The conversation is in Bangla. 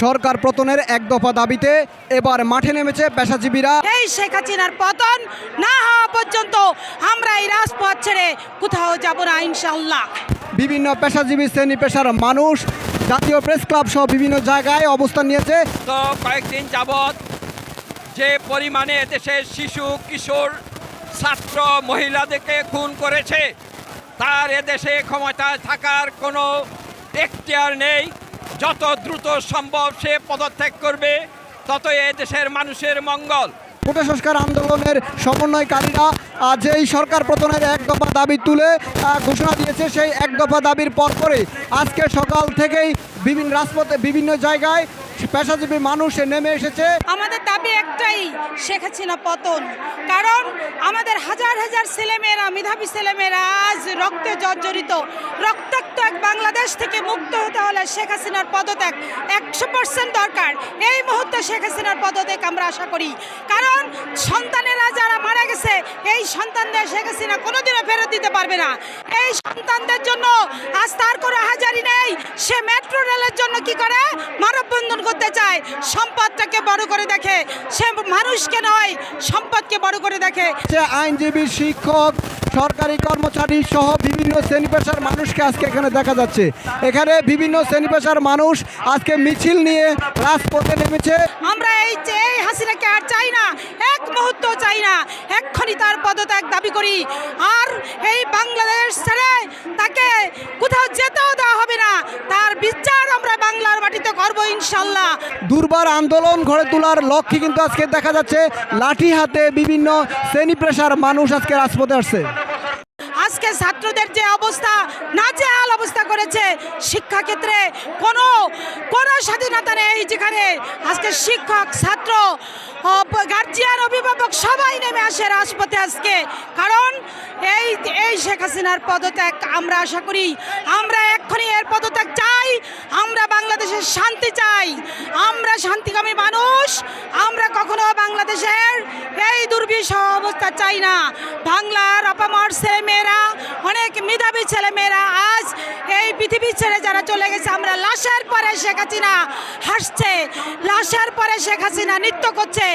সরকার পতনের এক দফা দাবিতে এবার মাঠে নেমেছে পেশাজীবীরা। এই শেখ হাসিনার পতন না হওয়া পর্যন্ত আমরা এই রাজপথ ছেড়ে কোথাও যাব না ইনশাল্লাহ বিভিন্ন পেশাজীবী শ্রেণি পেশার মানুষ জাতীয় প্রেস ক্লাব সহ বিভিন্ন জায়গায় অবস্থান নিয়েছে। তো কয়েকদিন যাবৎ যে পরিমাণে দেশের শিশু কিশোর ছাত্র মহিলাদেরকে খুন করেছে তার এদেশে ক্ষমতায় থাকার কোনো এখতিয়ার নেই। যত দ্রুত সম্ভব সে পদত্যাগ করবে তত এ দেশের মানুষের মঙ্গল। কোটা সংস্কার আন্দোলনের সমন্বয়কারীরা যেই সরকার পতনের এক দফা দাবি তুলে ঘোষণা দিয়েছে সেই এক দফা দাবির পরপরই। আজকে সকাল থেকেই বিভিন্ন রাজপথে, বিভিন্ন জায়গায় পেশাজীবী মানুষ নেমে এসেছে। আমাদের দাবি একটাই শেখ হাসিনা পতন। কারণ আমাদের হাজার হাজার ছেলেমেয়েরা, মেধাবী ছেলেমেয়েরা আজ রক্তে জর্জরিত। রক্তাক্ত এক বাংলাদেশ থেকে মুক্ত হতে হলে শেখ হাসিনার পদত্যাগ একশো পার্সেন্ট দরকার। এই মুহূর্তে শেখ হাসিনার পদত্যাগ আমরা আশা করি। কারণ সন্তানেরা যারা মারা গেছে, এই সন্তানদের শেখ হাসিনা কোনোদিনও ফেরত দিতে পারবে না। এই সন্তানদের জন্য আজ তার কোনো হাজারি নেই। সে মেট্রো রেলের জন্য কি করে? মানববন্ধন করতে চায় সম্পদটাকে বড় করে দেখে। সে মানুষকে নয় সম্পদকে বড় করে দেখে। যে আইনজীবী শিক্ষক সরকারি কর্মচারী সহ বিভিন্ন শ্রেণি পেশার মানুষকে আজকে এখানে দেখা যাচ্ছে। এখানে বিভিন্ন শ্রেণি পেশার মানুষ আজকে মিছিল নিয়ে রাজপথে নেমেছে। আমরা এই যে এই হাসিনাকে আর চাই না এক মুহূর্ত চাই না এক্ষুনি তার পদত্যাগ দাবি করি। আর এই বাংলাদেশ ছেড়ে তাকে কোথাও যেতেও দেওয়া হবে না তার বিচার আমরা বাংলার মাটিতে করব ইনশাল্লাহ দুর্বার আন্দোলন গড়ে তোলার লক্ষ্যে কিন্তু আজকে দেখা যাচ্ছে লাঠি হাতে বিভিন্ন শ্রেণি পেশার মানুষ আজকে রাজপথে আসছে। আজকে ছাত্রদের যে অবস্থা, নাজেহাল অবস্থা করেছে। শিক্ষাক্ষেত্রে কোনো কোনো স্বাধীনতা নেই যেখানে আজকে শিক্ষক, ছাত্র গার্জিয়ান অভিভাবক সবাই নেমে আসে রাজপথে আজকে। কারণ এই এই শেখ হাসিনার পদত্যাগ আমরা আশা করি, আমরা এক্ষুনি এর পদত্যাগ চাই, আমরা বাংলাদেশের শান্তি চাই, আমরা শান্তিকামী মানুষ, আমরা কখনো বাংলাদেশের এই দুর্বিষহ অবস্থা চাই না। বাংলার অপামর ছেলে মেয়েরা অনেক মেধাবী ছেলে মেয়েরা আজ এই পৃথিবী ছেড়ে যারা চলে গেছে, আমরা লাশের পরে শেখ হাসিনা হাসছে। লাশের পরে শেখ হাসিনা নৃত্য করছে।